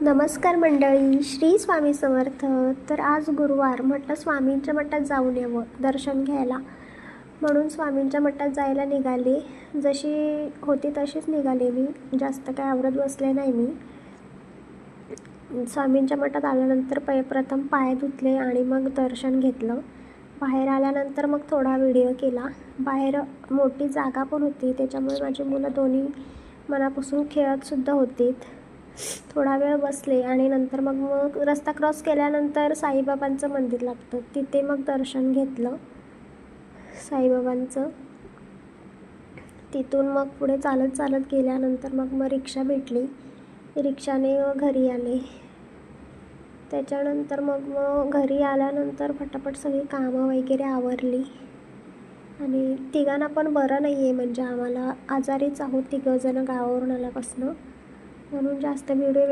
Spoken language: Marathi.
नमस्कार मंडळी श्री स्वामी समर्थ. तर आज गुरुवार म्हटलं स्वामींच्या मठात जाऊन यावं दर्शन घ्यायला. म्हणून स्वामींच्या मठात जायला निघाले. जशी होती तशीच निघाले मी. जास्त काय आवरत बसले नाही मी. स्वामींच्या मठात आल्यानंतर पै प्रथम पाय धुतले आणि मग दर्शन घेतलं. बाहेर आल्यानंतर मग थोडा व्हिडिओ केला. बाहेर मोठी जागा पण होती. त्याच्यामुळे माझी मुलं दोन्ही मनापासून खेळतसुद्धा होतीत. थोडा वेळ बसले आणि नंतर मग मग रस्ता क्रॉस केल्यानंतर साईबाबांचं मंदिर लागतं. तिथे मग दर्शन घेतलं साईबाबांचं. तिथून मग पुढे चालत चालत गेल्यानंतर मग मग रिक्षा भेटली. रिक्षाने घरी आले. त्याच्यानंतर मग मग घरी आल्यानंतर फटाफट सगळी कामं वगैरे आवरली. आणि तिघांना पण बरं नाही आहे म्हणजे आम्हाला आजारीच आहोत तिघंजणं गावावरून आल्यापासनं. म्हणून जास्त व्हिडिओ